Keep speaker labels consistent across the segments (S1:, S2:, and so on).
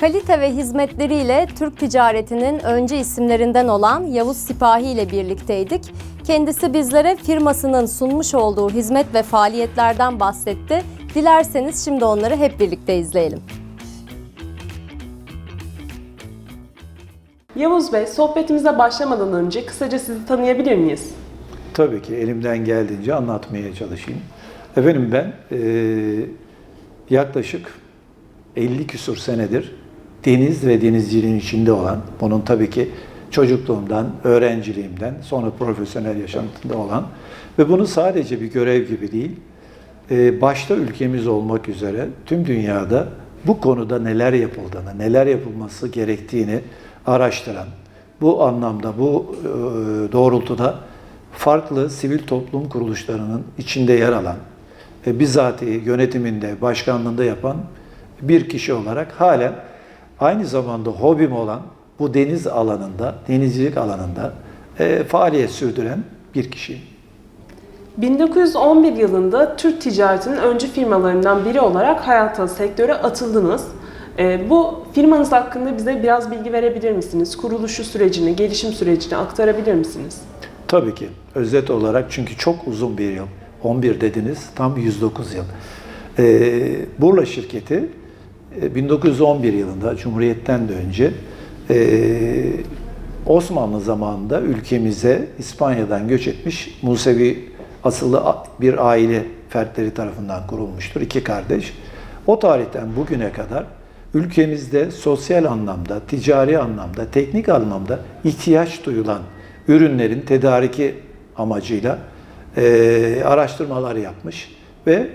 S1: Kalite ve hizmetleriyle Türk ticaretinin önce isimlerinden olan Yavuz Sipahi ile birlikteydik. Kendisi bizlere firmasının sunmuş olduğu hizmet ve faaliyetlerden bahsetti. Dilerseniz şimdi onları hep birlikte izleyelim.
S2: Yavuz Bey, sohbetimize başlamadan önce kısaca sizi tanıyabilir miyiz?
S3: Tabii ki elimden geldiğince anlatmaya çalışayım. Efendim ben eee, yaklaşık 50 küsur senedir deniz ve denizciliğin içinde olan, bunun tabii ki çocukluğumdan, öğrenciliğimden, sonra profesyonel yaşantımda olan ve bunu sadece bir görev gibi değil, eee, başta ülkemiz olmak üzere tüm dünyada bu konuda neler yapıldığını, neler yapılması gerektiğini araştıran, bu anlamda, bu eee, doğrultuda farklı sivil toplum kuruluşlarının içinde yer alan, e, bizatihi yönetiminde, başkanlığında yapan bir kişi olarak halen aynı zamanda hobim olan bu deniz alanında, denizcilik alanında e, faaliyet sürdüren bir kişiyim.
S2: 1911 yılında Türk ticaretinin öncü firmalarından biri olarak hayata, sektöre atıldınız. Ee, bu firmanız hakkında bize biraz bilgi verebilir misiniz? Kuruluşu sürecini, gelişim sürecini aktarabilir misiniz?
S3: Tabii ki özet olarak çünkü çok uzun bir yıl. 11 dediniz tam 109 yıl. Ee, Burla şirketi e, 1911 yılında Cumhuriyet'ten de önce e, Osmanlı zamanında ülkemize İspanya'dan göç etmiş Musevi asıllı bir aile fertleri tarafından kurulmuştur. iki kardeş. O tarihten bugüne kadar ülkemizde sosyal anlamda, ticari anlamda, teknik anlamda ihtiyaç duyulan ürünlerin tedariki amacıyla eee, araştırmalar yapmış ve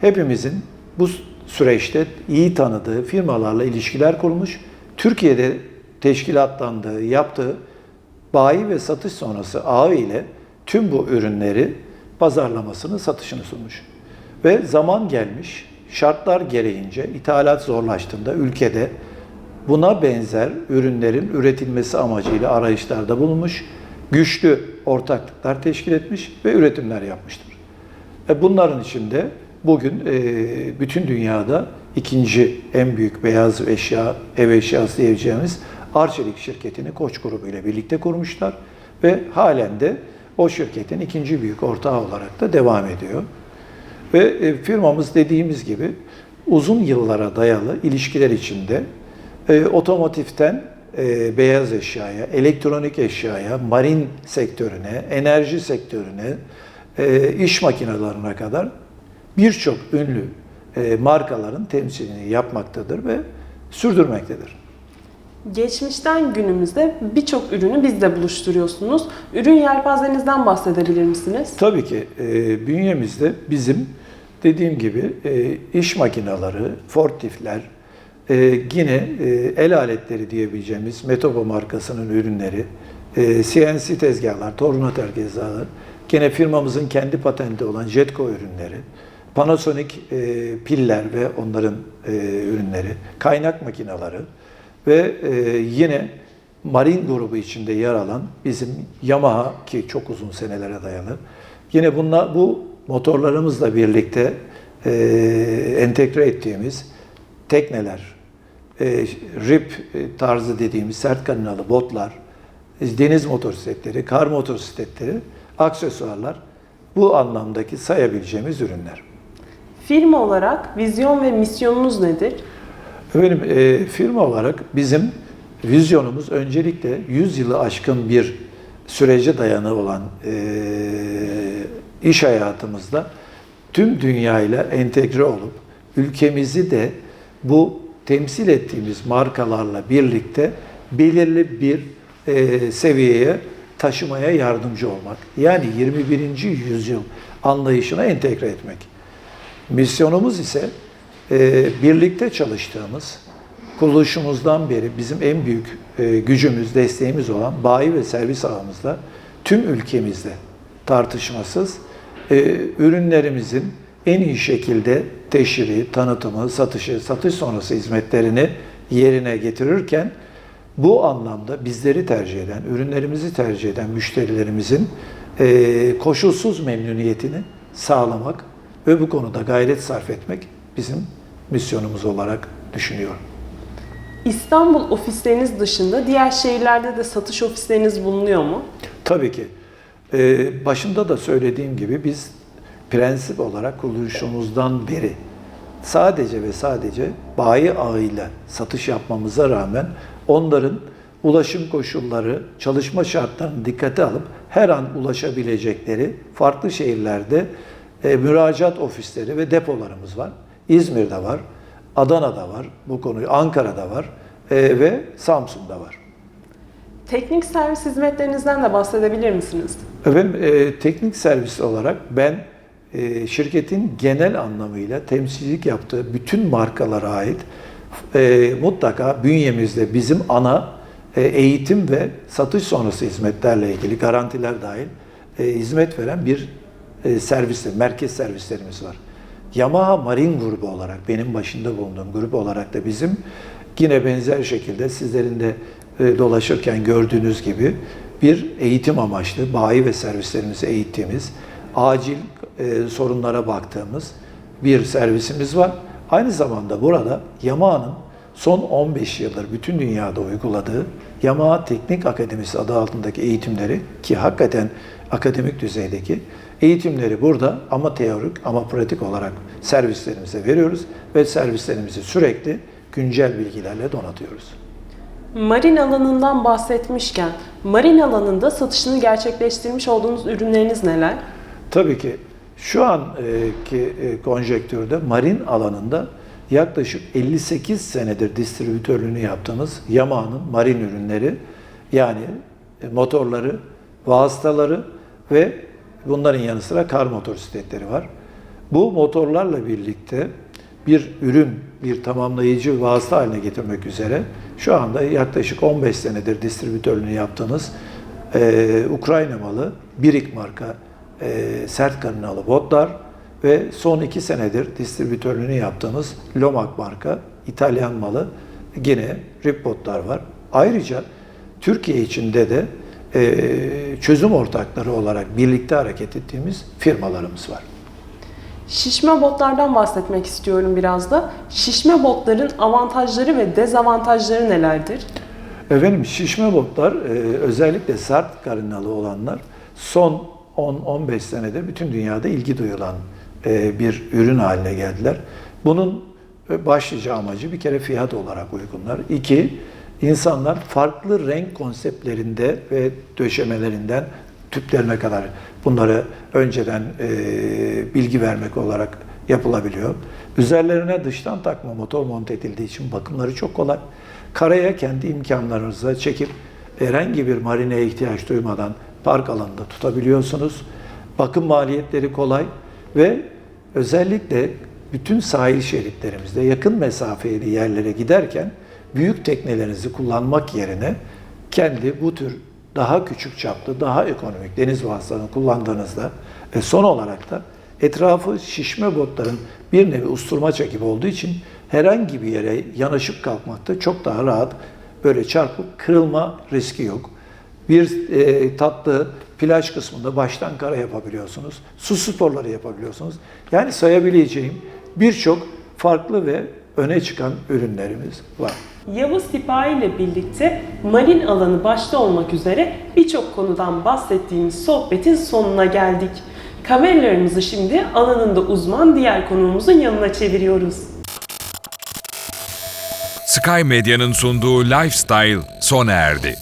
S3: hepimizin bu süreçte iyi tanıdığı firmalarla ilişkiler kurmuş. Türkiye'de teşkilatlandığı, yaptığı bayi ve satış sonrası ağı ile tüm bu ürünleri pazarlamasını, satışını sunmuş. Ve zaman gelmiş, şartlar gereğince ithalat zorlaştığında ülkede buna benzer ürünlerin üretilmesi amacıyla arayışlarda bulunmuş, güçlü ortaklıklar teşkil etmiş ve üretimler yapmıştır. E bunların içinde bugün e, bütün dünyada ikinci en büyük beyaz eşya, ev eşyası diyeceğimiz Arçelik şirketini Koç grubu ile birlikte kurmuşlar ve halen de o şirketin ikinci büyük ortağı olarak da devam ediyor. Ve e, firmamız dediğimiz gibi uzun yıllara dayalı ilişkiler içinde e, otomotivten e, beyaz eşyaya, elektronik eşyaya, marin sektörüne, enerji sektörüne, e, iş makinelerine kadar birçok ünlü e, markaların temsilini yapmaktadır ve sürdürmektedir.
S2: Geçmişten günümüzde birçok ürünü bizle buluşturuyorsunuz. Ürün yelpazenizden bahsedebilir misiniz?
S3: Tabii ki e, bünyemizde bizim dediğim gibi e, iş makineleri, fortifler, e, yine e, el aletleri diyebileceğimiz Metobo markasının ürünleri, e, CNC tezgahlar, torna tezgahları, gene firmamızın kendi patenti olan Jetco ürünleri, Panasonic e, piller ve onların e, ürünleri, kaynak makineleri ve e, yine Marin grubu içinde yer alan bizim Yamaha ki çok uzun senelere dayalı. Yine bunlar bu motorlarımızla birlikte e, entegre ettiğimiz tekneler, e, rip tarzı dediğimiz sert kaninalı botlar, deniz motosikletleri, kar motosikletleri, aksesuarlar bu anlamdaki sayabileceğimiz ürünler.
S2: Firma olarak vizyon ve misyonunuz nedir?
S3: Efendim e, firma olarak bizim vizyonumuz öncelikle 100 yılı aşkın bir sürece dayanı olan e, iş hayatımızda tüm dünyayla entegre olup ülkemizi de bu temsil ettiğimiz markalarla birlikte belirli bir e, seviyeye taşımaya yardımcı olmak. Yani 21. yüzyıl anlayışına entegre etmek. Misyonumuz ise e, birlikte çalıştığımız, kuruluşumuzdan beri bizim en büyük e, gücümüz, desteğimiz olan bayi ve servis ağımızda tüm ülkemizde tartışmasız e, ürünlerimizin en iyi şekilde teşhiri, tanıtımı, satışı, satış sonrası hizmetlerini yerine getirirken bu anlamda bizleri tercih eden, ürünlerimizi tercih eden müşterilerimizin e, koşulsuz memnuniyetini sağlamak ve bu konuda gayret sarf etmek bizim misyonumuz olarak düşünüyorum.
S2: İstanbul ofisleriniz dışında diğer şehirlerde de satış ofisleriniz bulunuyor mu?
S3: Tabii ki. Ee, başında da söylediğim gibi biz prensip olarak kuruluşumuzdan beri sadece ve sadece bayi ağıyla satış yapmamıza rağmen onların ulaşım koşulları, çalışma şartlarını dikkate alıp her an ulaşabilecekleri farklı şehirlerde e, müracaat ofisleri ve depolarımız var. İzmir'de var, Adana'da var, bu konuyu Ankara'da var e, ve Samsun'da var.
S2: Teknik servis hizmetlerinizden de bahsedebilir misiniz?
S3: Efendim e, teknik servis olarak ben e, şirketin genel anlamıyla temsilcilik yaptığı bütün markalara ait e, mutlaka bünyemizde bizim ana e, eğitim ve satış sonrası hizmetlerle ilgili garantiler dahil e, hizmet veren bir e, servisler, merkez servislerimiz var. Yamaha Marine grubu olarak, benim başında bulunduğum grup olarak da bizim yine benzer şekilde sizlerin de e, dolaşırken gördüğünüz gibi bir eğitim amaçlı bayi ve servislerimizi eğittiğimiz, acil e, sorunlara baktığımız bir servisimiz var. Aynı zamanda burada Yamaha'nın son 15 yıldır bütün dünyada uyguladığı Yamaha Teknik Akademisi adı altındaki eğitimleri ki hakikaten akademik düzeydeki eğitimleri burada ama teorik ama pratik olarak servislerimize veriyoruz ve servislerimizi sürekli güncel bilgilerle donatıyoruz.
S2: Marin alanından bahsetmişken, marin alanında satışını gerçekleştirmiş olduğunuz ürünleriniz neler?
S3: Tabii ki şu anki e, konjektürde marin alanında yaklaşık 58 senedir distribütörlüğünü yaptığımız Yamaha'nın marin ürünleri yani e, motorları, vasıtaları ve bunların yanı sıra kar motosikletleri var. Bu motorlarla birlikte bir ürün, bir tamamlayıcı vasıta haline getirmek üzere şu anda yaklaşık 15 senedir distribütörlüğünü yaptığımız e, Ukrayna malı Birik marka e, sert karınalı botlar ve son iki senedir distribütörlüğünü yaptığımız Lomac marka İtalyan malı yine rip botlar var. Ayrıca Türkiye içinde de e, çözüm ortakları olarak birlikte hareket ettiğimiz firmalarımız var.
S2: Şişme botlardan bahsetmek istiyorum biraz da. Şişme botların avantajları ve dezavantajları nelerdir?
S3: Efendim şişme botlar e, özellikle sert karınalı olanlar son 10-15 senede bütün dünyada ilgi duyulan e, bir ürün haline geldiler. Bunun e, başlıca amacı bir kere fiyat olarak uygunlar. İki, insanlar farklı renk konseptlerinde ve döşemelerinden tüplerine kadar bunları önceden e, bilgi vermek olarak yapılabiliyor. Üzerlerine dıştan takma motor monte edildiği için bakımları çok kolay. Karaya kendi imkanlarınızla çekip herhangi bir marineye ihtiyaç duymadan park alanında tutabiliyorsunuz. Bakım maliyetleri kolay ve özellikle bütün sahil şeritlerimizde yakın mesafeli yerlere giderken büyük teknelerinizi kullanmak yerine kendi bu tür daha küçük çaplı, daha ekonomik deniz vasıtalarını kullandığınızda ve son olarak da etrafı şişme botların bir nevi usturmaç gibi olduğu için herhangi bir yere yanaşıp kalkmakta çok daha rahat böyle çarpıp kırılma riski yok. Bir e, tatlı plaj kısmında baştan kara yapabiliyorsunuz. Su sporları yapabiliyorsunuz. Yani sayabileceğim birçok farklı ve öne çıkan ürünlerimiz var.
S2: Yavuz Sipahi ile birlikte marin alanı başta olmak üzere birçok konudan bahsettiğimiz sohbetin sonuna geldik. Kameralarımızı şimdi alanında uzman diğer konuğumuzun yanına çeviriyoruz.
S4: Sky Medya'nın sunduğu Lifestyle sona erdi.